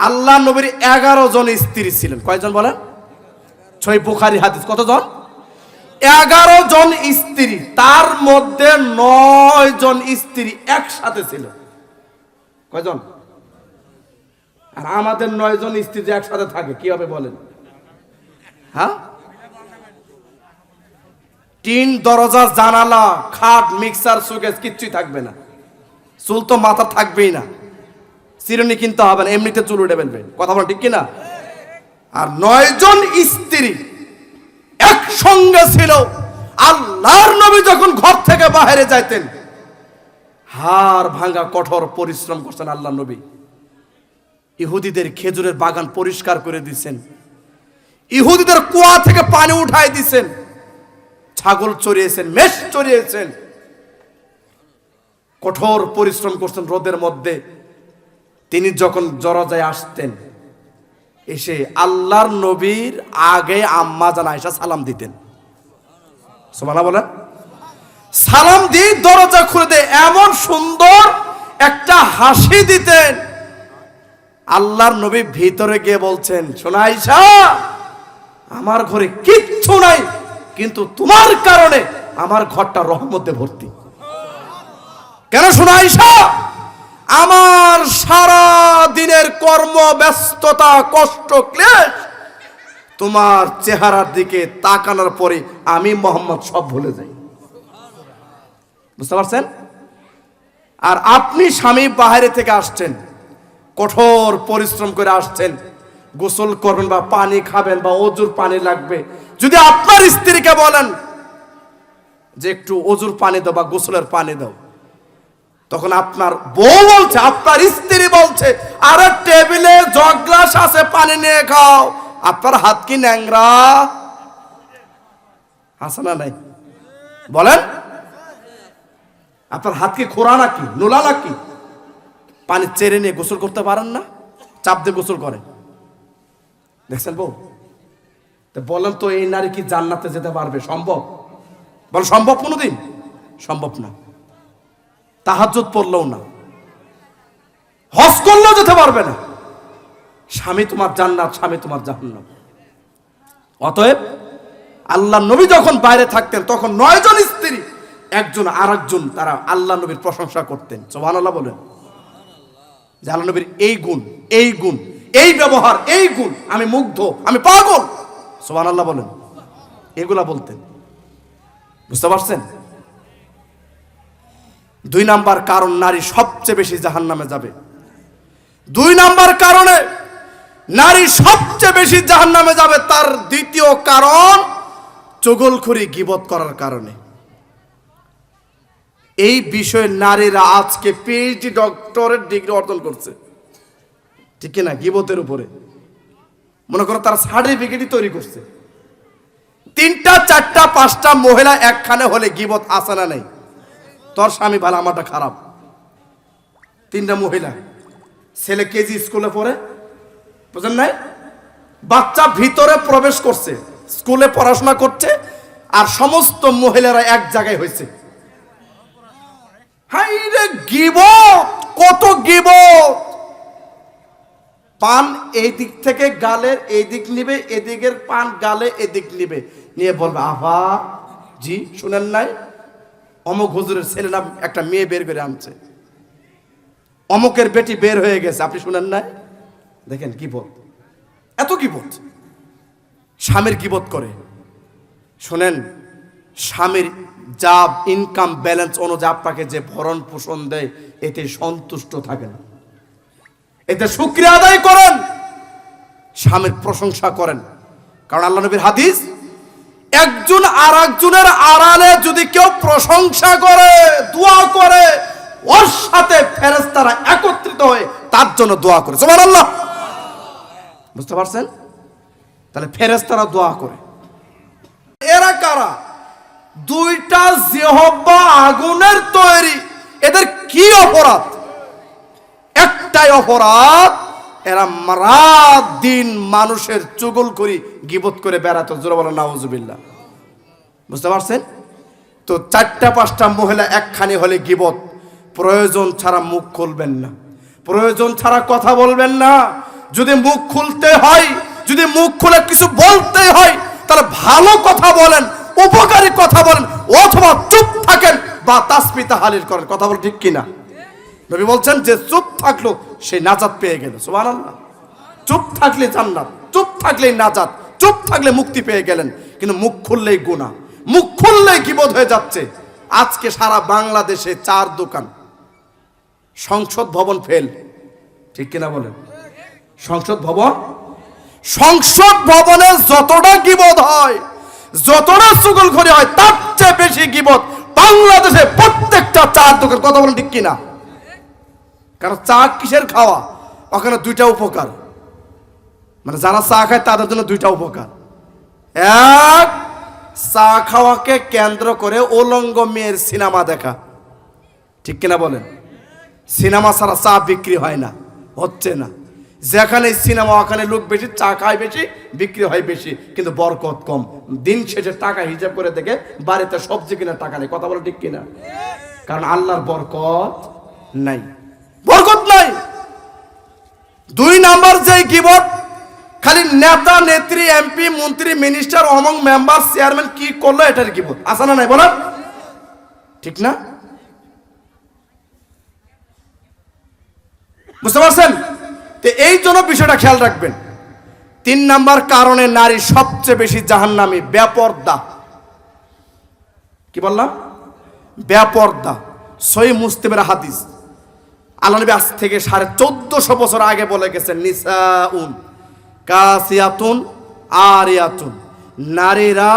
আল্লাহ নবীর এগারো জন স্ত্রী ছিলেন। কয়জন বলেন? ছয় বুখারি হাদিস। কতজন? এগারো জন স্ত্রী। তার মধ্যে নয় জন স্ত্রী একসাথে ছিল। কয়জন? আর আমাদের নয় জন স্ত্রী যে একসাথে থাকে, কি হবে বলেন? হ্যাঁ? টিন, দরজা, জানালা, খাট, মিক্সার সুকেস কিচ্ছুই থাকবে না। চুল তো মাথা থাকবেই না। চিরুনি কিনতে হবে না, এমনিতে চুল উঠে ফেলবে। কথা বলেন ঠিক কিনা? আর নয়জন স্ত্রী একসঙ্গে ছিল, আল্লাহর নবী যখন ঘর থেকে বাইরে যাইতেন, হাড় ভাঙা কঠোর পরিশ্রম করছেন আল্লাহ নবী। ইহুদিদের খেজুরের বাগান পরিষ্কার করে দিছেন। ইহুদিদের কুয়া থেকে পানি উঠাই দিছেন। ছাগল চড়িয়েছেন, মেষ চড়িয়েছেন। কঠোর পরিশ্রম করছেন রোদের মধ্যে। তিনি যখন জরজায় আসতেন, এসে আল্লাহর নবীর আগে আম্মা জান আয়সা সালাম দিতেন। সোমানা বলেন। সালাম দিয়ে দরজা খুলে দেয়, এমন সুন্দর একটা হাসি দিতেন। আল্লাহর নবী ভিতরে গিয়ে বলছেন আয়সা আমার ঘরে কিচ্ছু নাই, কিন্তু তোমার কারণে আমার ঘরটা রহমতে ভর্তি। কেন আয়সা আমার সারা দিনের কর্ম, ব্যস্ততা, কষ্ট, ক্লেশ তোমার চেহারার দিকে তাকানোর পরে আমি মোহাম্মদ সব ভুলে যাই। বুঝতে পারছেন? আর আপনি স্বামী বাইরে থেকে আসছেন, কঠোর পরিশ্রম করে আসছেন, গোসল করবেন বা পানি খাবেন বা অজুর পানি লাগবে। যদি আপনার স্ত্রীকে বলেন যে একটু অজুর পানি দাও বা গোসলের পানি দাও তখন আপনার বউ বলছে, আপনার স্ত্রী বলছে, আরে টেবিলে জগ গ্লাস আছে, পানি নিয়ে খাও। আপনার হাত কি ন্যাংরা? আছে না নাই? বলেন। আপনার হাত কি খোরা নাকি, নোলা নাকি? পানি চেরে নিয়ে গোসল করতে পারেন না? চাপ দিয়ে গোসল করে দেখছেন বউ? তো বলেন তো, এই নারী কি জান্নাতে যেতে পারবে? সম্ভব? বল সম্ভব কোনোদিন? সম্ভব না। তাহাজ্জুদ পড়লেও না। হজ করলেও যেতে পারবে না। স্বামী তোমার জান্নাত, স্বামী তোমার জাহান্নাম। অতএব আল্লাহ নবী যখন বাইরে থাকতেন, তখন নয়জন স্ত্রী, একজন আর একজন তারা আল্লাহ নবীর প্রশংসা করতেন। সোহান আল্লাহ বলেন। যে আল্লাহ নবীর এই গুণ এই গুণ, এই ব্যবহার, এই গুণ, আমি মুগ্ধ, আমি পাগল। সোহান আল্লাহ বলেন। এগুলা বলতেন। বুঝতে পারছেন? দুই নাম্বার কারণ নারী সবচেয়ে বেশি জাহান নামে যাবে। দুই নাম্বার কারণে নারী সবচেয়ে বেশি জাহান নামে যাবে তার দ্বিতীয় কারণ চগলখড়ি গিবত করার কারণে। এই বিষয়ে নারীরা আজকে পিএইচডি ডক্টরের ডিগ্রি অর্জন করছে। ঠিক না গিবতের উপরে। মনে করো তারা সার্টিফিকেটই তৈরি করছে। তিনটা, চারটা, পাঁচটা মহিলা একখানে হলে গিবত আসে না নেই? তোর স্বামী ভালো, আমারটা খারাপ। তিনটা মহিলা, ছেলে কেজি স্কুলে পড়ে, বুঝেন নাই? বাচ্চা ভিতরে প্রবেশ করছে, স্কুলে পড়াশোনা করছে, আর সমস্ত মহিলারা এক জায়গায় হয়েছে। রে কত গিবত! পান এই দিক থেকে গালের এই দিক নিবে, এদিকের পান গালে এদিক নিবে। নিয়ে বলবে আভা জি, শুনেন নাই? অমক হুজুরের ছেলেরা একটা মেয়ে বের করে আনছে। অমকের বেটি বের হয়ে গেছে, আপনি শুনেন নাই? দেখেন গিবত এত গিবত স্বামীর গিবত করে। শোনেন, স্বামীর যা ইনকাম ব্যালেন্স অনুযায়ী আপনাকে যে ভরণ পোষণ দেয়, এতে সন্তুষ্ট থাকেন এতে শুক্রিয়া আদায় করেন। স্বামীর প্রশংসা করেন। কারণ আল্লাহ নবীর হাদিস একজন আর একজনের আড়ালে যদি কেউ প্রশংসা করে, দোয়া করে, ওর সাথে ফেরেস্তারা একত্রিত হয়ে তার জন্য দোয়া করে। সোমান আল্লাহ বুঝতে পারছেন? তাহলে ফেরেস্তারা দোয়া করে। এরা কারা? দুইটা জেহব্বা আগুনের তৈরি। এদের কি অপরাধ? একটাই অপরাধ এরা রাত দিন মানুষের চুগল করি গিবত করে বেড়াতো, জোর বলো নাউজুবিল্লাহ। বুঝতে পারছেন? তো চারটা পাঁচটা মহিলা একখানি হলে গিবত, প্রয়োজন ছাড়া মুখ খুলবেন না। প্রয়োজন ছাড়া কথা বলবেন না। যদি মুখ খুলতে হয়, যদি মুখ খুলে কিছু বলতে হয়, তাহলে ভালো কথা বলেন, উপকারী কথা বলেন, অথবা চুপ থাকেন বা তাসমিতা হালিল করেন। কথা বল ঠিক কিনা? নবী বলছেন যে চুপ থাকল, সে নাজাত পেয়ে গেল, সুবহানাল্লাহ। চুপ থাকলে জান্নাত, চুপ থাকলেই নাজাত, চুপ থাকলে মুক্তি পেয়ে গেলেন, কিন্তু মুখ খুললেই গুণা মুখ খুললেই কিবোধ হয়ে যাচ্ছে। আজকে সারা বাংলাদেশে চার দোকান, সংসদ ভবন ফেল ঠিক কিনা বলেন? সংসদ ভবন? সংসদ ভবনে যতটা গিবদ হয়, যতটা সুগল ঘরে হয়, তার চেয়ে বেশি গিবদ বাংলাদেশে প্রত্যেকটা চার দোকান। কথা বলেন ঠিক কিনা? কারণ চা কিসের খাওয়া? ওখানে দুইটা উপকার। মানে যারা চা খায় তাদের জন্য দুইটা উপকার। এক, চা খাওয়াকে কেন্দ্র করে উলঙ্গ মেয়ের সিনেমা দেখা। ঠিক কিনা বলেন? সিনেমা ছাড়া চা বিক্রি হয় না, হচ্ছে না। যেখানে সিনেমা, ওখানে লোক বেশি, চা খায় বেশি, বিক্রি হয় বেশি, কিন্তু বরকত কম। দিন শেষে টাকা হিসাব করে দেখে বাড়িতে সবজি কিনা টাকা নেই। কথা বলে ঠিক কিনা? কারণ আল্লাহর বরকত নাই। বরকত নাই। দুই নাম্বার যে গিবত খালি নেতা, নেত্রী, এমপি, মন্ত্রী, মিনিস্টার, অমং মেম্বার, চেয়ারম্যান কি করল এটার গিবত আসা না নাই বলেন? ঠিক না? বুঝতে পারছেন? তো এই জন্য বিষয়টা খেয়াল রাখবেন। তিন নাম্বার কারণে নারী সবচেয়ে বেশি জাহান্নামী ব্যাপর্দা কি বললাম? ব্যাপর্দা সই মুস্তিমের হাদিস। আল্লাহ নবী আজ থেকে সাড়ে চোদ্দশো বছর আগে বলে গেছেন, নিসাউন, কাসিয়াতুন, আরিয়াতুন। নারীরা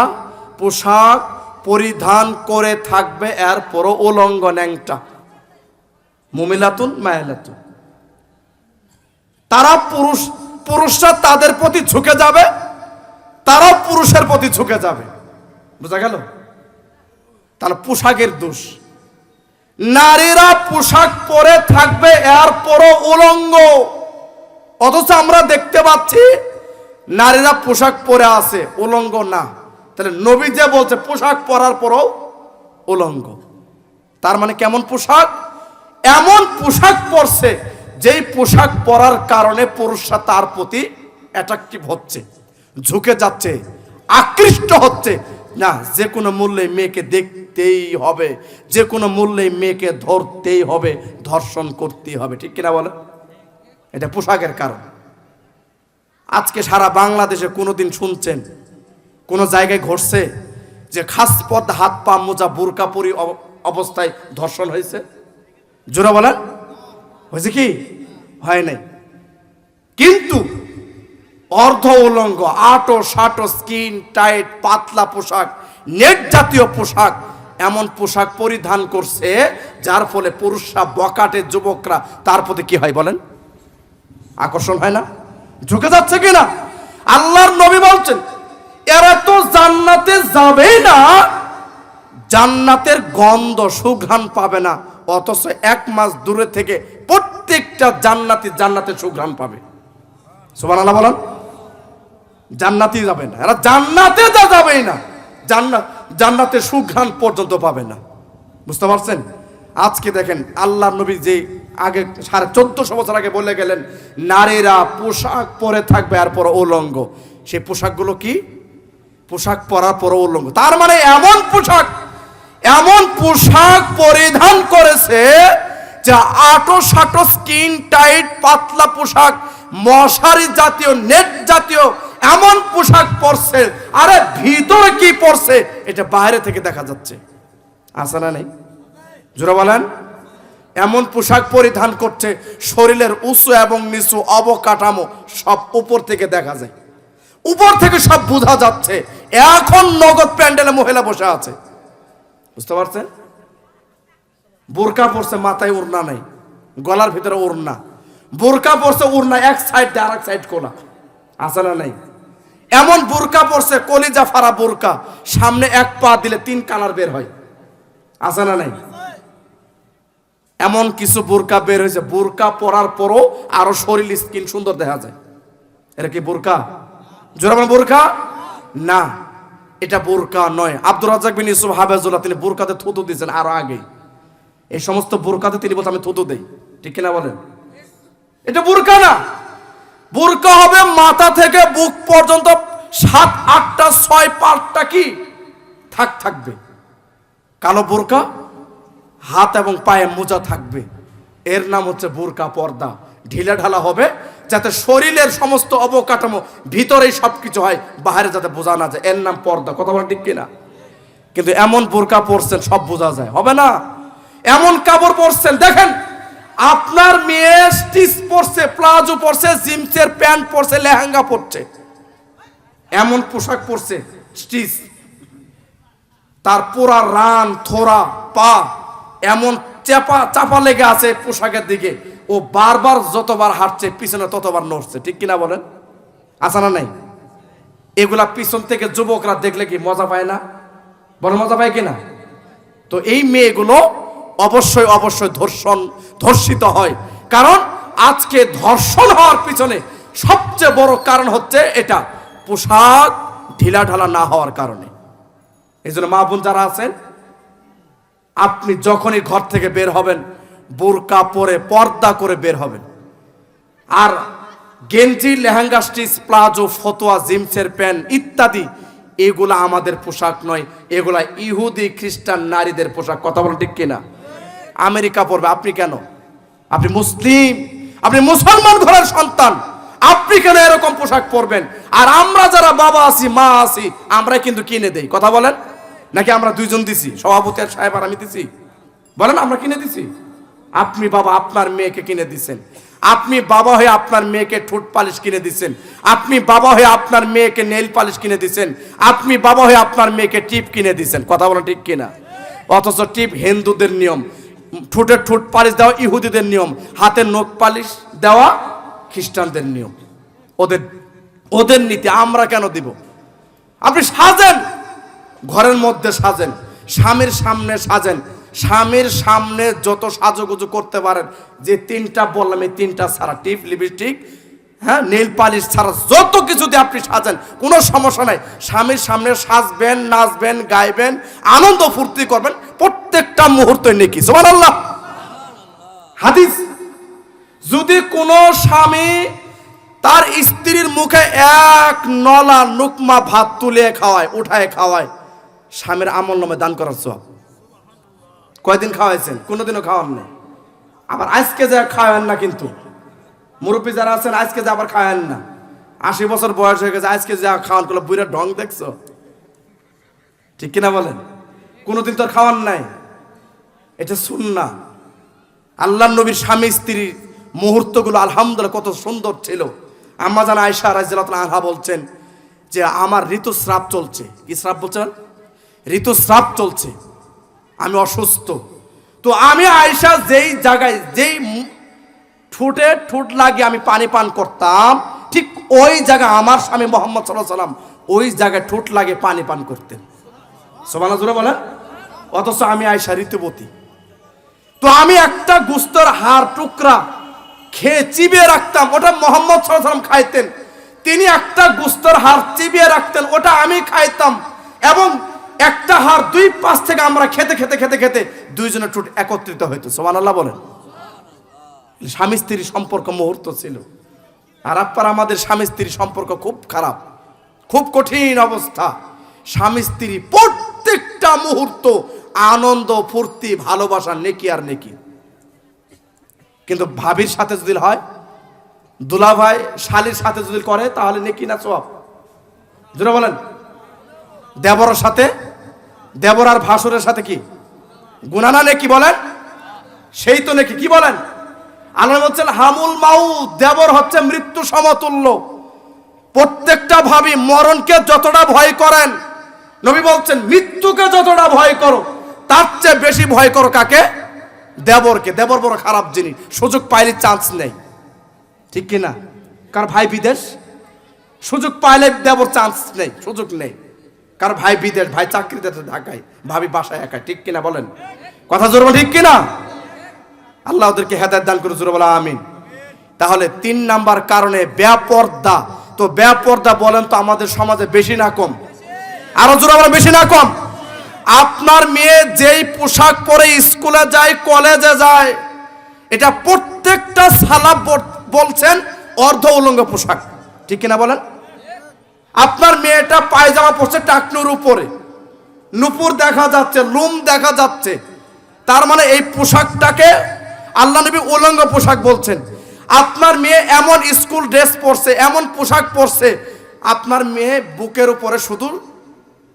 পোশাক পরিধান করে থাকবে, এরপরও উলঙ্গ ন্যাংটা। মুমিলাতুন, মায়ালাতুন। তারা পুরুষ, পুরুষরা তাদের প্রতি ঝুঁকে যাবে, তারাও পুরুষের প্রতি ঝুঁকে যাবে। বোঝা গেল? তাহলে পোশাকের দোষ। নারীরা পোশাক পরে থাকবে এরপরও উলঙ্গ। অথচ আমরা দেখতে পাচ্ছি, নারীরা পোশাক পরে আছে, উলঙ্গ না। তাহলে নবী যে বলছে, পোশাক পরার পরও উলঙ্গ। তার মানে কেমন পোশাক? এমন পোশাক পরছে, যেই পোশাক পরার কারণে পুরুষরা তার প্রতি অ্যাট্রাকটিভ হচ্ছে, ঝুঁকে যাচ্ছে, আকৃষ্ট হচ্ছে। না, যে কোনো মূল্যে মেয়েকে দেখতেই হবে। যে কোনো মূল্যে মেয়েকে ধরতেই হবে, ধর্ষণ করতেই হবে। ঠিক কিনা বলে এটা পোশাকের কারণ। আজকে সারা বাংলাদেশে কোনোদিন শুনছেন, কোনো জায়গায় ঘটছে যে খাস পথ হাত পা মোজা বোরকা পরি অব- অবস্থায় ধর্ষণ হয়েছে? জোরা বলেন। হয়েছে কি? হয় নাই। কিন্তু অর্ধ উলঙ্গ আটো সাটো স্কিন টাইট, পাতলা পোশাক, নেট জাতীয় পোশাক এমন পোশাক পরিধান করছে, যার ফলে পুরুষরা, বকাটে যুবকরা, তার প্রতি কি হয় বলেন? আকর্ষণ হয় না? ঝুঁকে যাচ্ছে কিনা? আল্লাহর নবী বলছেন, এরা তো জান্নাতে যাবে না, জান্নাতের গন্ধ, সুঘ্রাণ পাবে না, অথচ এক মাস দূরে থেকে প্রত্যেকটা জান্নাতি জান্নাতে সুঘ্রাণ পাবে। সুবান আল্লাহ বলেন, জান্নাতি যাবে না, এরা জান্নাতে যা যাবেই না, জান্নাত জান্নাতে সুঘ্রাণ পর্যন্ত পাবে না। বুঝতে পারছেন? আজকে দেখেন আল্লাহ নবী যে আগে সাড়ে চোদ্দশো বছর আগে বলে গেলেন, নারীরা পোশাক পরে থাকবে আর পর উলঙ্গ। সেই পোশাকগুলো কি? পোশাক পরার পর উলঙ্গ। তার মানে এমন পোশাক এমন পোশাক পরিধান করেছে যা আটো সাটো স্কিন টাইট পাতলা পোশাক, মশারি জাতীয়, নেট জাতীয় এমন পোশাক পরছে, আরে ভিতরে কি পরছে, এটা বাইরে থেকে দেখা যাচ্ছে। আসে না নেই? জোরা বলেন। এমন পোশাক পরিধান করছে, শরীরের উঁচু এবং নিচু অবকাঠামো সব উপর থেকে দেখা যায়। উপর থেকে সব বোঝা যাচ্ছে, এখন নগদ প্যান্ডেলে মহিলা বসে আছে। বুঝতে পারছেন? বোরকা পরছে, মাথায় উড়না নেই, গলার ভিতরে উড়না বোরকা পরছে উড়না এক সাইড দিয়ে আরেক সাইড কোলা আছে না নাই? এমন বোরকা পরছে, কলিজা ফাড়া বোরকা। সামনে এক পা দিলে তিন কালার বের হয়। আছে না নাই? এমন কিছু বোরকা বের হয়েছে। বোরকা পরার পরও আরও শরীর স্কিন সুন্দর দেখা যায়। এটা কি বোরকা? জোরাবান বোরকা? না, এটা বোরকা নয়। আব্দুর রাজাক বিন ইউসুফ হাফেজুল্লাহ তিনি বোরকাতে থুতু দিয়েছেন আরও আগে এই সমস্ত বোরকাতে তিনি বলতে আমি থুতু দেই। ঠিক কিনা বলেন? এটা বোরকা না। বোরকা হবে মাথা থেকে বুক পর্যন্ত সাত, আটটা, ছয়, পাঁচটা কি? থাক, থাকবে। কালো বোরকা, হাত এবং পায়ে মোজা থাকবে। এর নাম হচ্ছে বোরকা পর্দা। ঢিলা ঢালা হবে যাতে শরীরের সমস্ত অবকাঠামো, ভিতরেই সব কিছু হয় বাইরে যাতে বোঝা না যায়। এর নাম পর্দা। কথা বলা ঠিক কিনা? কিন্তু এমন বোরকা পরছেন, সব বোঝা যায়। হবে না? এমন কাপড় পরছেন, দেখেন আপনার মেয়ে স্টিচ পরছে, প্লাজো পরছে, জিন্সের প্যান্ট পরছে, লেহেঙ্গা পরছে। এমন পোশাক পরছে, স্টিচ। তার পুরা রান, থোড়া, পা, এমন চাপা চাপা লেগে আছে পোশাকের দিকে। ও বারবার যতবার হাঁটছে, পিছনে ততবার নড়ছে। ঠিক কিনা বলেন? আসা না নাই? এগুলা পিছন থেকে যুবকরা দেখলে কি মজা পায় না? বড় মজা পায় কিনা? তো এই মেয়েগুলো অবশ্যই অবশ্যই ধর্ষণ, ধর্ষিত হয়। কারণ আজকে ধর্ষণ হওয়ার পিছনে সবচেয়ে বড় কারণ হচ্ছে এটা, পোশাক ঢিলা ঢালা না হওয়ার কারণে। এই জন্য মা বোন যারা আছেন, আপনি যখনই ঘর থেকে বের হবেন, বোরকা পরে, পর্দা করে বের হবেন। আর গেঞ্জি, লেহেঙ্গা, স্টিচ, প্লাজো, ফতোয়া জিমসের প্যান্ট ইত্যাদি, এগুলা আমাদের পোশাক নয়। এগুলা ইহুদি, খ্রিস্টান নারীদের পোশাক। কথা বলেন ঠিক কিনা? আমেরিকা পড়বে, আপনি কেন? আপনি মুসলিম, আপনি মুসলমান ঘরের সন্তান, আপনি কেন এরকম পোশাক পরবেন? আর আমরা যারা বাবা আছি, মা আছি আমরা কিন্তু কিনে দেই। কথা বলেন? নাকি আমরা দুইজন দিছি? সভাপতি আর সাহেব আর আমি দিছি? বলেন, আমরা কিনে দিছি? আপনি বাবা আপনার মেয়েকে কিনে দিছেন। আপনি বাবা হয়ে আপনার মেয়েকে ঠোঁট পালিশ কিনে দিচ্ছেন আপনি বাবা হয়ে আপনার মেয়েকে নেল পালিশ কিনে দিচ্ছেন আপনি বাবা হয়ে আপনার মেয়েকে টিপ কিনে দিচ্ছেন কথা বলা ঠিক কিনা? অথচ টিপ হিন্দুদের নিয়ম। ঠোঁটের ঠোঁট পালিশ দেওয়া ইহুদিদের নিয়ম, হাতে নখ পালিশ দেওয়া খ্রিস্টানদের নিয়ম। ওদের ওদের নীতি আমরা কেন দিব? আপনি সাজেন, ঘরের মধ্যে সাজেন, স্বামীর সামনে সাজেন। স্বামীর সামনে যত সাজুগুজু করতে পারেন, যে তিনটা বললাম, এই তিনটা সারা টিপ, লিপস্টিক হ্যাঁ নীল পালিশ ছাড়া যত কিছুতে আপনি সাজেন, কোনো সমস্যা নাই। স্বামীর সামনে সাজবেন, নাচবেন, গাইবেন, আনন্দ ফুর্তি করবেন, প্রত্যেকটা মুহূর্তে নেকি। সোমান আল্লাহ হাদিস, যদি কোনো স্বামী তার স্ত্রীর মুখে এক নলা নুকমা ভাত তুলে খাওয়ায়, উঠায় খাওয়ায়, স্বামীর আমল নামে দান করার সব কয়দিন খাওয়াইছেন? কোনোদিনও খাওয়ান নেই। আবার আজকে যা খাওয়ান না কিন্তু। মুরব্বী যারা আছেন, আজকে যা আবার খাওয়ান না। আশি বছর বয়স হয়ে গেছে, আজকে যা খাওয়ান করলে বুড়া ঢং দেখছ? ঠিক কিনা বলেন? কোনোদিন তো আর খাওয়ান নাই। এটা শুন না আল্লাহ নবীর স্বামী, স্ত্রীর মুহূর্তগুলো আলহামদুলিল্লাহ কত সুন্দর ছিল। আম্মা জান আয়সা তাআলা আনহা বলছেন যে, আমার ঋতুস্রাব চলছে। কি স্রাব বলছেন? ঋতুস্রাব চলছে। আমি অসুস্থ। তো আমি আয়সা যেই জায়গায়, যেই ঠোঁটে ঠোঁট লাগিয়ে আমি পানি পান করতাম, ঠিক ওই জায়গা আমার স্বামী মোহাম্মদ সাল্লাহ সাল্লাম ওই জায়গায় ঠোঁট লাগে পানি পান করতেন। সোমানা জুড়ে বলেন। অথচ আমি আয়সা ঋতুবতী তো আমি একটা গুস্তর হাড়, টুকরা খেয়ে চিবিয়ে রাখতাম, ওটা মোহাম্মদ সাল্লাম খাইতেন। তিনি একটা গুস্তর হাড় চিবিয়ে রাখতেন, ওটা আমি খাইতাম এবং একটা হাড় দুই পাশ থেকে আমরা খেতে খেতে খেতে খেতে দুইজনের ঠোঁট একত্রিত হইতো। সোমান আল্লাহ বলেন। স্বামী স্ত্রীর সম্পর্ক মুহূর্ত ছিল। আর আপনার আমাদের স্বামী স্ত্রীর সম্পর্ক খুব খারাপ, খুব কঠিন অবস্থা। স্বামী স্ত্রী প্রত্যেকটা মুহূর্ত আনন্দ, ফুর্তি, ভালোবাসা, নেকি আর নেকি। কিন্তু ভাবির সাথে যদি হয় দুলা ভাই শালির সাথে যদি করে, তাহলে নেকি না সব? বলেন। দেবরের সাথে, দেবর আর ভাসুরের সাথে কি? গুনানা নেকি বলেন? সেই তো নাকি, কি বলেন? আল্লাহ বলছেন, হামুল মাউ দেবর হচ্ছে মৃত্যু সমতুল্য। প্রত্যেকটা ভাবি মরণকে যতটা ভয় করেন, নবী বলছেন, মৃত্যুকে যতটা ভয় করো, তার চেয়ে বেশি ভয় করো কাকে? দেবরকে। দেবর বড় খারাপ জিনিস সুযোগ পাইলে চান্স নেই। ঠিক কি না কার ভাই বিদেশ? সুযোগ পাইলে দেবর চান্স নেই, সুযোগ নেই। কার ভাই বিদেশ? ভাই চাকরিতে ঢাকায়, ভাবি বাসায় একা ঠিক কিনা বলেন? কথা জোর ঠিক কিনা? আল্লাহ ওদেরকে হেদায়ত দান করে বলা, আমিন। তাহলে তিন নাম্বার কারণে ব্যাপর্দা। তো ব্যাপর্দা বলেন তো আমাদের সমাজে বেশি না কম? আরও জোরে বলেন বেশি না কম? আপনার মেয়ে যেই পোশাক পরে স্কুলে যায়, কলেজে যায়, এটা প্রত্যেকটা বল- বলছেন অর্ধ উলঙ্গ পোশাক। ঠিক কিনা বলেন? আপনার মেয়েটা পায়জামা পরছে টাকনুর উপরে। নুপুর দেখা যাচ্ছে, লুম দেখা যাচ্ছে। তার মানে এই পোশাকটাকে আল্লাহ নবী উলঙ্গ পোশাক বলছেন, আপনার মেয়ে এমন স্কুল ড্রেস পরছে, এমন পোশাক পরছে, আপনার মেয়ে বুকের উপরে শুধু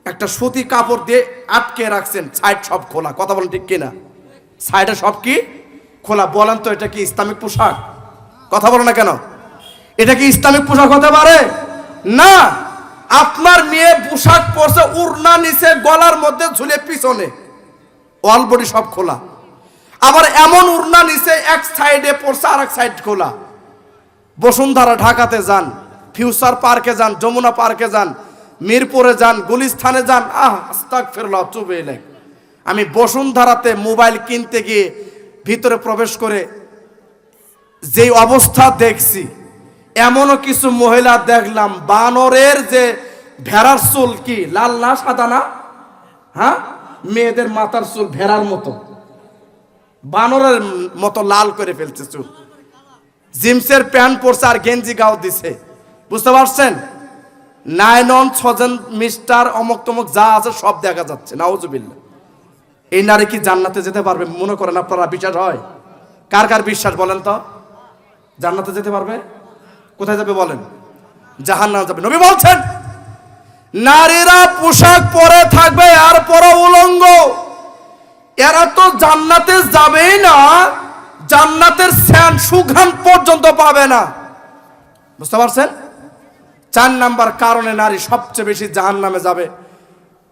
একটা সুতি কাপড় দিয়ে আটকে রাখছেন, সাইড সব খোলা। কথা বলেন ঠিক কিনা? সাইডে সব কি খোলা? বলেন তো, এটা কি ইসলামিক পোশাক? কথা বলো না কেন? এটা কি ইসলামিক পোশাক হতে পারে? না। আপনার মেয়ে পোশাক পরছে, উড়না নিচে গলার মধ্যে ঝুলে পিছনে। অল বডি সব খোলা। আবার এমন উড়না নিচে এক সাইডে পড়ছে আর এক সাইড খোলা। বসুন্ধরা ঢাকাতে যান, ফিউচার পার্কে যান, যমুনা পার্কে যান, মিরপুরে যান, গুলিস্থানে যান, আহ আস্তাক ফেরলা চুবে এলেন আমি বসুন্ধরাতে মোবাইল কিনতে গিয়ে ভিতরে প্রবেশ করে যেই অবস্থা দেখছি, এমনও কিছু মহিলা দেখলাম, বানরের যে ভেড়ার চুল কি, লাল না, সাদা না? হ্যাঁ? মেয়েদের মাথার চুল ভেড়ার মতো। বানরের মতো লাল করে ফেলছে চুল। জিমসের প্যান্ট পরছে আর গেঞ্জি গাও দিছে। বুঝতে পারছেন? নাইনন, ছজন মিস্টার, অমক তমক যা আছে সব দেখা যাচ্ছে নাওজুবিল্লা এই নারী কি জান্নাতে যেতে পারবে? মনে করেন আপনারা বিশ্বাস হয়? কার কার বিশ্বাস বলেন তো? জান্নাতে যেতে পারবে? কোথায় যাবে বলেন? জাহান না যাবে। নবী বলছেন, নারীরা পোশাক পরে থাকবে আর পরে উলঙ্গ। এরা তো জান্নাতে যাবেই না। জান্নাতের স্যান সুঘ্রাণ পর্যন্ত পাবে না। বুঝতে পারছেন? চার নাম্বার কারণে নারী সবচেয়ে বেশি জাহান নামে যাবে।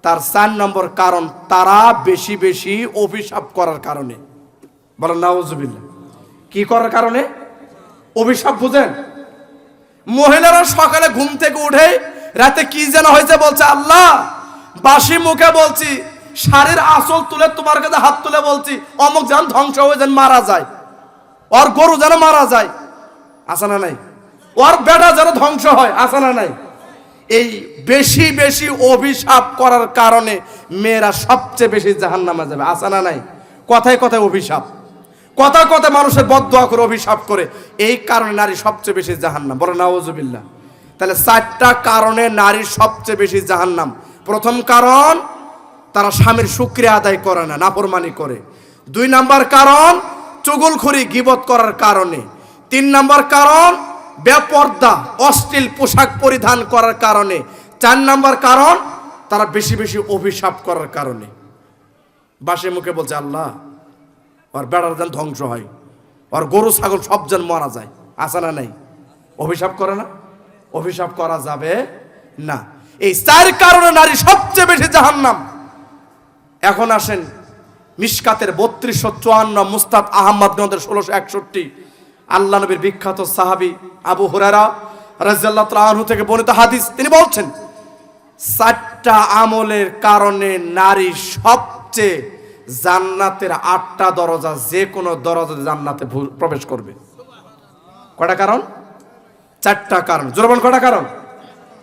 তার চার নম্বর কারণ, তারা বেশি বেশি অভিশাপ করার কারণে। বলেন, নাউজুবিল্লাহ। কি করার কারণে? অভিশাপ বুঝেন? মহিলারা সকালে ঘুম থেকে উঠে রাতে কি যেন হয়েছে বলছে, আল্লাহ, বাসি মুখে বলছি শাড়ির আসল তুলে তোমার কাছে হাত তুলে বলছি, অমুক যেন ধ্বংস হয়ে যেন মারা যায়, ওর গরু যেন মারা যায় আসে না নাই? ওর বেটা যেন ধ্বংস হয় আসে না নাই? এই বেশি বেশি অভিশাপ করার কারণে মেয়েরা সবচেয়ে বেশি জাহান নামা যাবে আসে না নাই? কথায় কথায় অভিশাপ। কথা কথা মানুষের বদয়া করে, অভিশাপ করে, এই কারণে নারী সবচেয়ে বেশি জাহান্নাম। বড় নাওজুবিল্লাহ তাহলে চারটা কারণে নারী সবচেয়ে বেশি জাহান্নাম। প্রথম কারণ তারা স্বামীর শুক্রিয়া আদায় করে না, নাফরমানি করে। দুই নাম্বার কারণ চুগুলখুরি গিবত করার কারণে। তিন নাম্বার কারণ, বেপর্দা, অশ্লীল পোশাক পরিধান করার কারণে। চার নাম্বার কারণ, তারা বেশি বেশি অভিশাপ করার কারণে। বাসে মুখে বলছে, আল্লাহ, ওর বেড়ার যেন ধ্বংস হয়। ওর গরু, ছাগল সব যেন মারা যায়। আসে না নাই? অভিশাপ করে না? অভিশাপ করা যাবে না। এই চার কারণে নারী সবচেয়ে বেশি জাহান্নাম। এখন আসেন মিসকাতের বত্রিশশো চুয়ান্ন মুস্তাদ আহম্মদ গ্রন্থের ষোলোশো একষট্টি। আল্লাহ নবীর বিখ্যাত সাহাবি আবু হুরারা রাজিয়াল্লাহ তাআলা থেকে বর্ণিত হাদিস। তিনি বলছেন, চারটা আমলের কারণে নারী সবচেয়ে জান্নাতের আটটা দরজা যে কোনো দরজা জান্নাতে প্রবেশ করবে। কটা কারণ? চারটা কারণ। জোরবান কটা কারণ?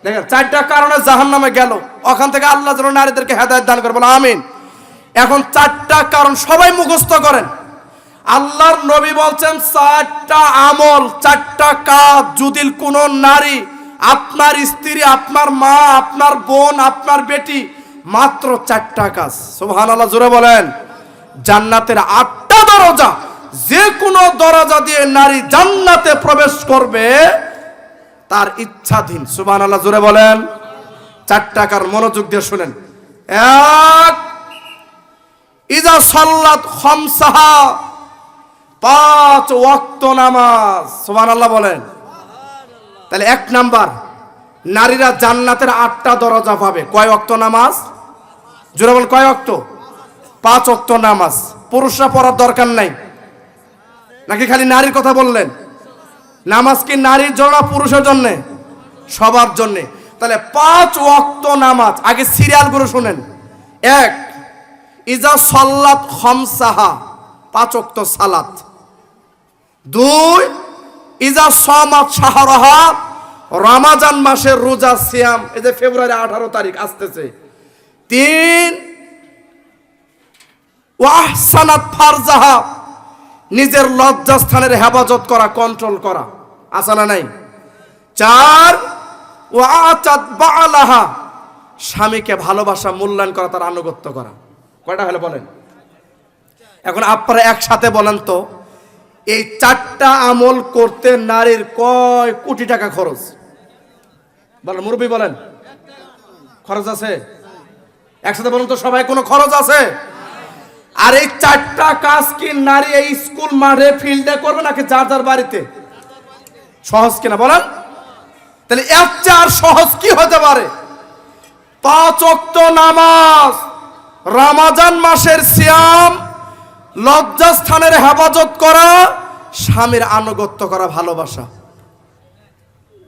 দেখেন, চারটা কারণে জাহান নামে গেল। ওখান থেকে আল্লাহ যেন নারীদেরকে হেদায়ত দান করে বলো, আমিন। এখন চারটা কারণ সবাই মুখস্থ করেন। আল্লাহর নবী বলছেন, চারটা আমল, চারটা কাজ, যদি কোন নারী আপনার স্ত্রী, আপনার মা, আপনার বোন, আপনার বেটি, মাত্র চারটা কাজ। সোহান আল্লাহ জোরে বলেন। জান্নাতের আটটা দরজা, যে কোনো দরজা দিয়ে নারী জান্নাতে প্রবেশ করবে, তার ইচ্ছাধীন। সুবান আল্লাহ জোরে বলেন। চারটা কারণ মনোযোগ দিয়ে শুনেন। এক ইজা সল্লাত খমসাহা, পাঁচ ওয়াক্ত নামাজ। সুবান আল্লাহ বলেন। তাহলে এক নাম্বার, নারীরা জান্নাতের আটটা দরজা পাবে। কয় অক্ত নামাজ? জোরে বল কয় অক্ত পাঁচ অক্ত নামাজ। পুরুষরা পড়ার দরকার নাই। নাকি খালি নারীর কথা বললেন? নামাজ কি নারীর জন্য, পুরুষের জন্য? সবার জন্য। তাহলে পাঁচ ওয়াক্ত নামাজ। আগে সিরিয়ালগুলো শুনেন। এক ইজা সল্লাত খমসাহা, পাঁচ ওয়াক্ত সালাত। দুই, ইজা সমাত শাহরহা, রমাজান মাসের রোজা সিয়াম, এই যে ফেব্রুয়ারি আঠারো তারিখ আসতেছে। তিন ওয়াহসানাত ফারজাহা, নিজের লজ্জাস্থানের হেফাজত করা কন্ট্রোল করা। আসানা নাই? চার ও আচাত বালাহা স্বামীকে ভালোবাসা, মূল্যায়ন করা, তার আনুগত্য করা। কয়টা হলে বলেন? এখন আপনারা একসাথে বলেন তো, এই চারটা আমল করতে নারীর কয় কোটি টাকা খরচ? বলেন, মুরব্বী বলেন। খরচ আছে? একসাথে বলুন তো সবাই, কোনো খরচ আছে? আর এই চারটা কাজ কি নারী এই স্কুল মাঠে ফিল্ডে করবে নাকি যার যার বাড়িতে? সহজ কিনা বলেন? তাহলে এর চার সহজ কি হতে পারে? পাঁচ অক্ত নামাজ রামাজান মাসের সিয়াম, লজ্জাস্থানের হেফাজত করা, স্বামীর আনুগত্য করা, ভালোবাসা।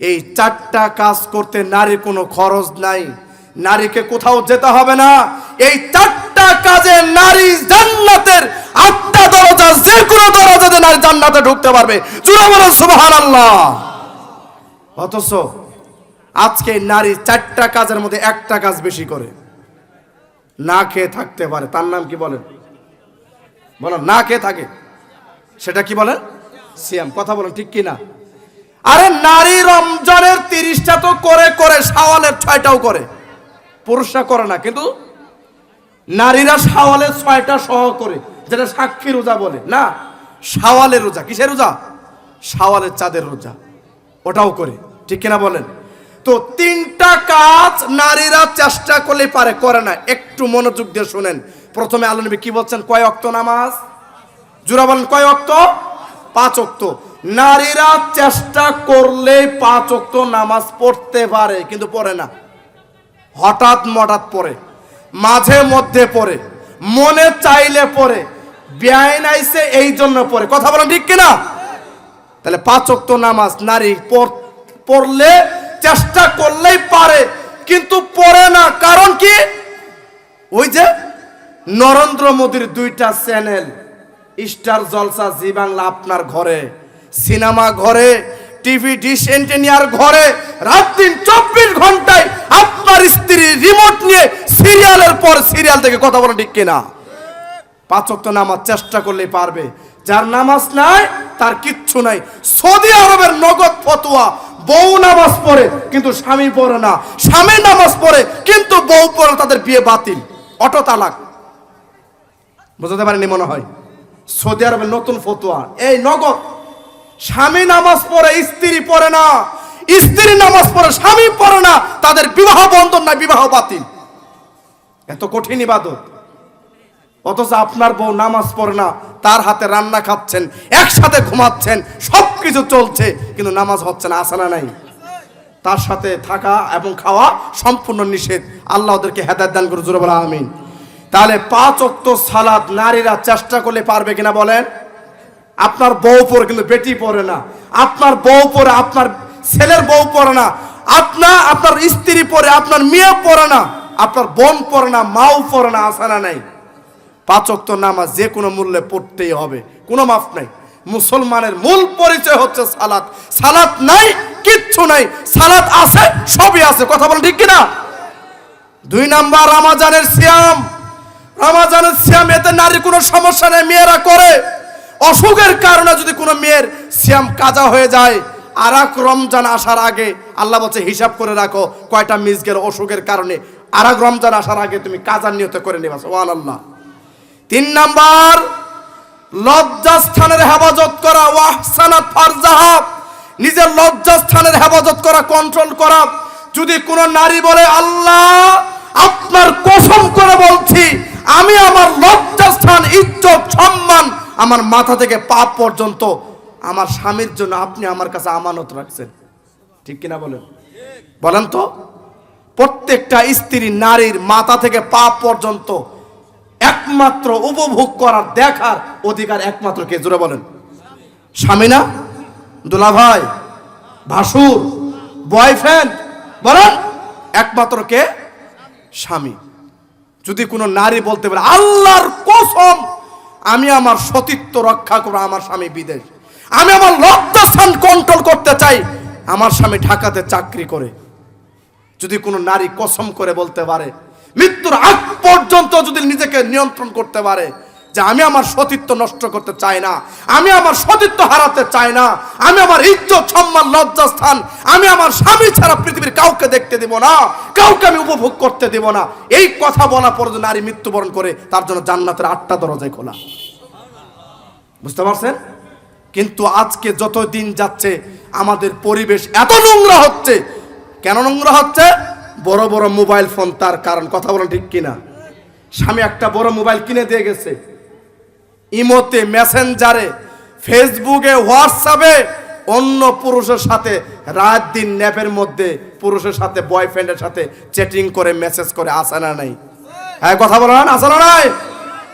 এই চারটা কাজ করতে নারীর কোনো খরচ নাই। নারীকে কোথাও যেতে হবে না। এই চারটা কাজে নারী জান্নাতের আটটা দরজা যে কোনো দরজাতে নারী জান্নাতে ঢুকতে পারবে। চুরা বলেন, সুবহানাল্লাহ। অথচ আজকে নারী চারটা কাজের মধ্যে একটা কাজ বেশি করে। না খেয়ে থাকতে পারে। তার নাম কি বলেন? বলেন, না খেয়ে থাকে। সেটা কি বলেন? সিয়াম। কথা বলেন, ঠিক কি না আরে নারী রমজানের তিরিশটা তো করে করে সাওয়ালের ছয়টাও করে। পুরুষরা করে না, কিন্তু নারীরা সাওয়ালের ছয়টা সহ করে। যেটা সাক্ষী রোজা বলে। না সাওয়ালের রোজা। কিসের রোজা? সাওয়ালের চাঁদের রোজা। ওটাও করে। ঠিক কিনা বলেন? তো তিনটা কাজ নারীরা চেষ্টা করলে পারে, করে না। একটু মনোযোগ দিয়ে শুনেন। প্রথমে আলো নবী কি বলছেন? কয় অক্ত নামাজ? জোরা বলেন, কয় অক্ত? পাঁচ অক্ত। নারীরা চেষ্টা করলে পাঁচ অক্ত নামাজ পড়তে পারে, কিন্তু পড়ে না। হঠাৎ মঠাৎ পড়ে, মাঝে মধ্যে পড়ে, মনে চাইলে পড়ে ব্যয় নাইছে এই জন্য পড়ে। কথা বলেন ঠিক কিনা? তাহলে পাঁচ অক্ত নামাজ নারী পড়- পড়লে চেষ্টা করলেই পারে, কিন্তু পড়ে না। কারণ কি? ওই যে নরেন্দ্র মোদীর দুইটা channel, Star Jalsha, Zee Bangla আপনার ঘরে, সিনেমা ঘরে, টিভি ডিশ এন্টেনিয়ার ঘরে, রাত দিন চব্বিশ ঘন্টায় আপনার স্ত্রী রিমোট নিয়ে সিরিয়ালের পর সিরিয়াল থেকে কথা বলা ঠিক কিনা? পাঁচ ওয়াক্ত নামাজ চেষ্টা করলেই পারবে। যার নামাজ নাই, তার কিচ্ছু নাই। সৌদি আরবের নগদ ফতোয়া, বউ নামাজ পড়ে, কিন্তু স্বামী পড়ে না। স্বামী নামাজ পড়ে, কিন্তু বউ পড়ে, তাদের বিয়ে বাতিল। অটো তালাক। বুঝতে পারেনি মনে হয়। সৌদি আরবের নতুন ফতোয়া, এই নগদ। স্বামী নামাজ পড়ে, স্ত্রী পড়ে না। স্ত্রী নামাজ পড়ে, স্বামী পড়ে না। তাদের বিবাহ বন্ধন না বিবাহ বাতিল। এত কঠিন ইবাদত। অথচ আপনার বউ নামাজ পড়ে না, তার হাতে রান্না খাচ্ছেন, একসাথে ঘুমাচ্ছেন সব কিছু চলছে, কিন্তু নামাজ হচ্ছে না আসানা নাই? তার সাথে থাকা এবং খাওয়া সম্পূর্ণ নিষেধ। আল্লাহ ওদেরকে হেদায়ত দান করে জোরে বলা, আমিন। তাহলে পাঁচ অক্ত সালাদ নারীরা চেষ্টা করলে পারবে কিনা বলেন? আপনার বউ পরে কিন্তু বেটি পরে না। আপনার বউ পরে আপনার ছেলের বউ পরে না। আপনার আপনার স্ত্রী পরে আপনার মেয়ে পরে না। আপনার বোন পরে না, মাও পরে না আসানা নাই? পাঁচ অক্ত নামাজ যে কোনো মূল্যে পড়তেই হবে। কোনো মাফ নাই। মুসলমানের মূল পরিচয় হচ্ছে সালাত। সালাত নাই, কিচ্ছু নাই। সালাত আছে, সবই আছে। কথা বলেন ঠিক কিনা? দুই নাম্বার, রামাজানের সিয়াম। রামাজানের সিয়াম, এতে নারীর কোনো সমস্যা নেই, মেয়েরা করে। অসুখের কারণে যদি কোনো মেয়ের সিয়াম কাজা হয়ে যায় আর এক রমজান আসার আগে, আল্লাহ বলছে, হিসাব করে রাখো, কয়টা মিস গেল অসুখের কারণে আর এক রমজান আসার আগে তুমি কাজার নিয়ত করে নেবা। ওয়ান আল্লাহ তিন নাম্বার, লজ্জাস্থানের হেফাজত করা ওয়াহসানাত ফারজাহা। নিজের লজ্জাস্থানের হেফাজত করা কন্ট্রোল করা। যদি কোনো নারী বলে, আল্লাহ, আপনার কসম করে বলছি, আমি আমার লজ্জাস্থান, ইজ্জত, সম্মান আমার মাথা থেকে পা পর্যন্ত আমার স্বামীর জন্য আপনি আমার কাছে আমানত রাখছেন। ঠিক কিনা বলেন? বলেন তো, প্রত্যেকটা স্ত্রী নারীর মাথা থেকে পা পর্যন্ত একমাত্র উপভোগ করার, দেখার অধিকার একমাত্র কে? জুড়ে বলেন। স্বামী না? দুলাভাই? ভাসুর? বয়ফ্রেন্ড? বলেন, একমাত্র কে? স্বামী। যদি কোনো নারী বলতে পারে, আল্লাহর কসম, আমি আমার সতীত্ব রক্ষা করব, আমার স্বামী বিদেশ। আমি আমার লক্ষ্যস্থান কন্ট্রোল করতে চাই, আমার স্বামী ঢাকাতে চাকরি করে। যদি কোনো নারী কসম করে বলতে পারে মৃত্যুর আগ পর্যন্ত যদি নিজেকে নিয়ন্ত্রণ করতে পারে, যে আমি আমার সতীত্ব নষ্ট করতে চাই না, আমি আমার সতীত্ব হারাতে চাই না, আমি আমার ইজ্জত, সম্মান, লজ্জাস্থান, আমি আমার স্বামী ছাড়া পৃথিবীর কাউকে দেখতে দেব না, কাউকে আমি উপভোগ করতে দেব না, এই কথা বলা পর্যন্ত নারী মৃত্যুবরণ করে, তার জন্য জান্নাতের আটটা দরজায় খোলা। বুঝতে পারছেন? কিন্তু আজকে যত দিন যাচ্ছে, আমাদের পরিবেশ এত নোংরা হচ্ছে। কেন নোংরা হচ্ছে? বড় বড় মোবাইল ফোন তার কারণ, কথা বলেন ঠিক কিনা? স্বামী একটা বড় মোবাইল কিনে দিয়ে গেছে। ইমোতে, মেসেঞ্জারে, ফেসবুকে, হোয়াটসঅ্যাপে অন্য পুরুষের সাথে, রাত দিন ন্যাপের মধ্যে পুরুষের সাথে, বয়ফ্রেন্ডের সাথে চ্যাটিং করে, মেসেজ করে, আসে না নাই? হ্যাঁ কথা বলেন, আসে না নাই?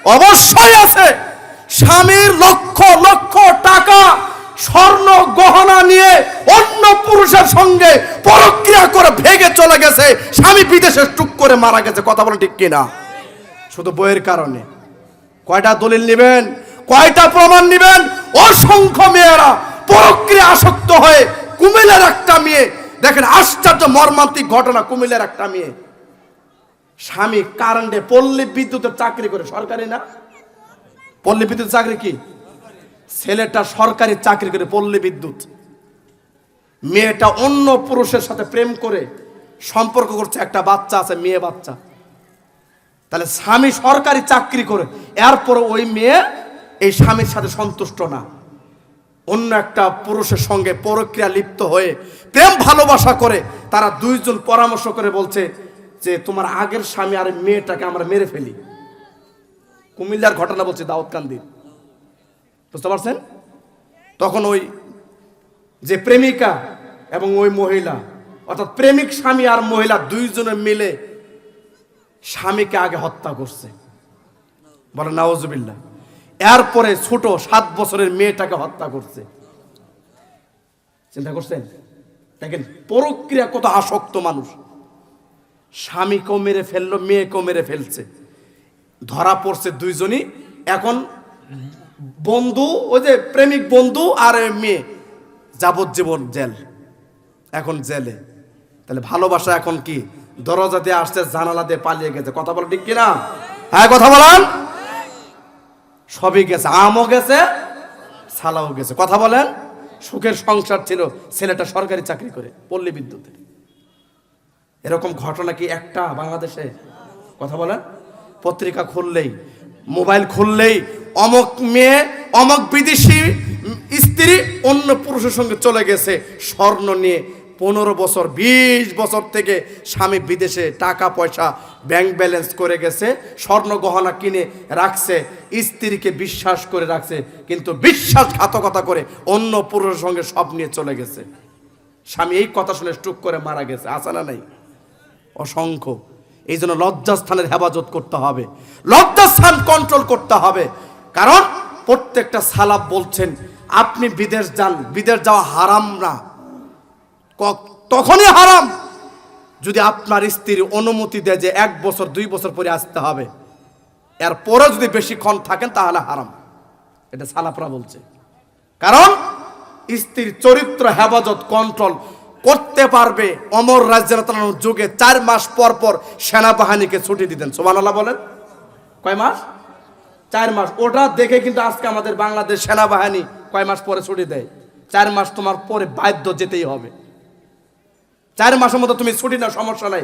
অবশ্যই আছে স্বামীর লক্ষ লক্ষ টাকা স্বর্ণ গহনা নিয়ে অন্য পুরুষের সঙ্গে পরক্রিয়া করে ভেগে চলে গেছে। স্বামী বিদেশে টুক করে মারা গেছে, কথা বলেন ঠিক কিনা? শুধু বইয়ের কারণে। কয়টা দলিল নেবেন? কয়টা প্রমাণ নেবেন? অসংখ্য মেয়েরা পরক্রিয়া আসক্ত হয়ে কুমিল্লার একটা মেয়ে, দেখেন আশ্চর্য মর্মান্তিক ঘটনা কুমিল্লার একটা মেয়ে। স্বামী কারেন্টে পল্লী বিদ্যুতের চাকরি করে, সরকারি না? পল্লী বিদ্যুৎ চাকরি কি? ছেলেটা সরকারি চাকরি করে পল্লী বিদ্যুৎ। মেয়েটা অন্য পুরুষের সাথে প্রেম করে সম্পর্ক করছে, একটা বাচ্চা আছে, মেয়ে বাচ্চা। তাহলে স্বামী সরকারি চাকরি করে, এরপর ওই মেয়ে এই স্বামীর সাথে সন্তুষ্ট না। অন্য একটা পুরুষের সঙ্গে পরক্রিয়া লিপ্ত হয়ে প্রেম ভালোবাসা করে, তারা দুইজন পরামর্শ করে বলছে যে, তোমার আগের স্বামী আর মেয়েটাকে আমরা মেরে ফেলি। কুমিল্লার ঘটনা বলছে দাউদকান্দি বুঝতে পারছেন? তখন ওই যে প্রেমিকা এবং ওই মহিলা, অর্থাৎ প্রেমিক স্বামী আর মহিলা দুইজনে মিলে স্বামীকে আগে হত্যা করছে। বলে নওয়াজবিল্লা এরপরে ছোট সাত বছরের মেয়েটাকে হত্যা করছে। চিন্তা করছেন? দেখেন, পরক্রিয়া কত আসক্ত মানুষ। স্বামীকেও মেরে ফেলল, মেয়েকেও মেরে ফেলছে। ধরা পড়ছে দুইজনই। এখন বন্ধু, ওই যে প্রেমিক বন্ধু আর মেয়ে, যাবজ্জীবন জেল, এখন জেলে। তাহলে ভালোবাসা এখন কি? দরজা দিয়ে আসছে, জানালা দিয়ে পালিয়ে গেছে। কথা বলেন ঠিক কিনা? হ্যাঁ কথা বলেন। সবই গেছে, আমও গেছে, সালাও গেছে। কথা বলেন। সুখের সংসার ছিল, ছেলেটা সরকারি চাকরি করে, পল্লী বিদ্যুতের এরকম ঘটনা কি একটা বাংলাদেশে? কথা বলেন। পত্রিকা খুললেই মোবাইল খুললেই অমক মেয়ে, অমক বিদেশি স্ত্রী অন্য পুরুষের সঙ্গে চলে গেছে স্বর্ণ নিয়ে। পনেরো বছর, বিশ বছর থেকে স্বামী বিদেশে টাকা পয়সা ব্যাংক ব্যালেন্স করে গেছে, স্বর্ণ গহনা কিনে রাখছে, স্ত্রীকে বিশ্বাস করে রাখছে, কিন্তু বিশ্বাসঘাতকতা করে অন্য পুরুষের সঙ্গে সব নিয়ে চলে গেছে। স্বামী এই কথা শুনে স্টুক করে মারা গেছে আসে না নাই? অসংখ্য। এই জন্য লজ্জাস্থানের হেফাজত করতে হবে। লজ্জাস্থান কন্ট্রোল করতে হবে। কারণ প্রত্যেকটা সালাব বলছেন, আপনি বিদেশ যান, বিদেশ যাওয়া হারাম না। তখনই হারাম যদি আপনার স্ত্রীর অনুমতি দেয় যে এক বছর, দুই বছর পরে আসতে হবে। এরপরে যদি বেশিক্ষণ থাকেন, তাহলে হারাম। এটা সালাফরা বলছে। কারণ স্ত্রীর চরিত্র হেফাজত কন্ট্রোল করতে পারবে। অমর রাজ্যের যুগে চার মাস পর পর সেনাবাহিনীকে ছুটি দিতেন। সোমান আল্লাহ বলেন। কয় মাস? চার মাস। ওটা দেখে কিন্তু আজকে আমাদের বাংলাদেশ সেনাবাহিনী কয় মাস পরে ছুটি দেয়? চার মাস তোমার পরে বাধ্য যেতেই হবে। চার মাসের মতো তুমি ছুটি না সমস্যা নাই।